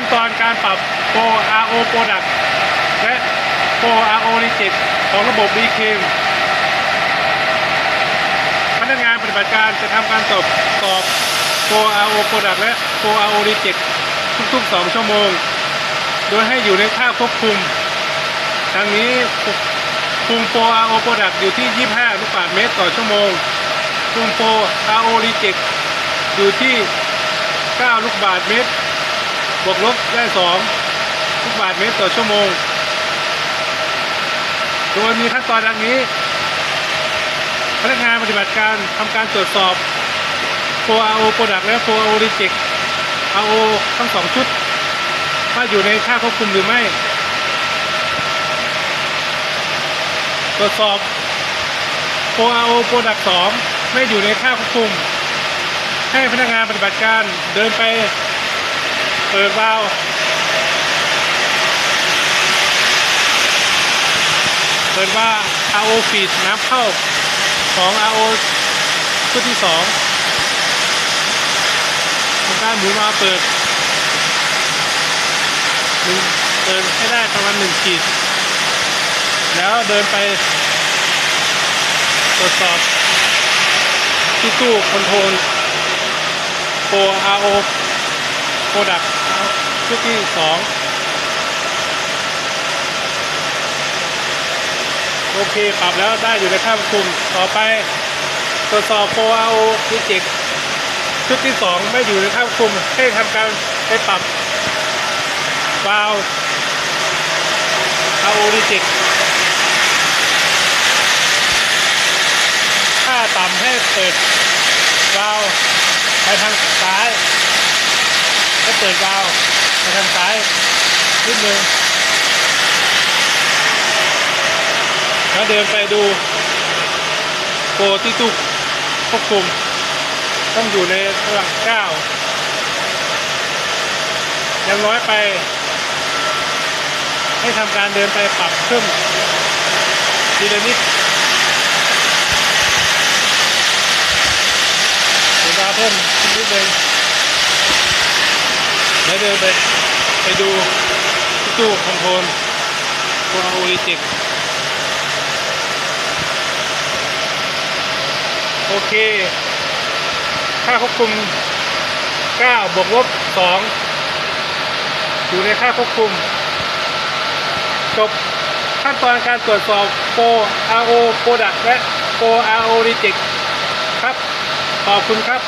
ขั้นตอนการปรับ Pro RO Product และ Pro RO Reject ของระบบ b c a m พนักงานปฏิบัติการจะทำการสอบสอบ Pro RO Product และ Pro RO Reject ทุกๆ 2 ชั่วโมง โดยให้อยู่ในค่าควบคุมดังนี้คุม Pro RO Product อยู่ที่ 25ลูกบาศก์เมตรต่อชั่วโมงคุม Pro RO Reject อยู่ที่ 9 ลูกบาศก์เมตร บวกลบได้2ลูกบาศก์เมตรต่อชั่วโมง โดยมีขั้นตอนดังนี้ พนักงานปฏิบัติการทำการตรวจสอบ Pro Product และ Pro Reject RO ทั้งสองชุด ว่าอยู่ในค่าควบคุมหรือไม่ ตรวจสอบ Pro RO Product 2 ไม่อยู่ในค่าควบคุม ให้พนักงานปฏิบัติการเดินไป เปิดวาล์วเปิดว่า RO feed น้ำเข้าของ RO ชุดที่สองทำการหมุนมาเปิดเดินให้ได้ประมาณหนึ่งขีด แล้วเดินไปตรวจสอบที่ตู้คอนโทรลโปร RO Product ชุดที่สองโอเค ปรับแล้วได้อยู่ในค่าควบคุมต่อไปตรวจสอบโปร RO Reject ชุดที่สองไม่อยู่ในค่าควบคุมให้ทำการไปปรับวาล์ว RO Reject ค่าต่ำให้เปิดวาล์วไปทางซ้ายให้เปิดวาล์วไปทางซ้าย นิดนึงแล้วเดินไปดูโปรที่ตู้ควบคุม ต้องอยู่ในระดับเก้ายังน้อยไป ให้ทำการเดินไปปรับขึ้นทีละนิดเวดาเพิ่มนิดนึงแล้วเดินไปไปดู ตู้คอนโทรลตัวโอริจิกโอเค ค่าควบคุม 9 บวกลบ 2 อยู่ในค่าควบคุม จบขั้นตอนการตรวจสอบโปร RO Product และโปร RO Reject ครับ ขอบคุณครับ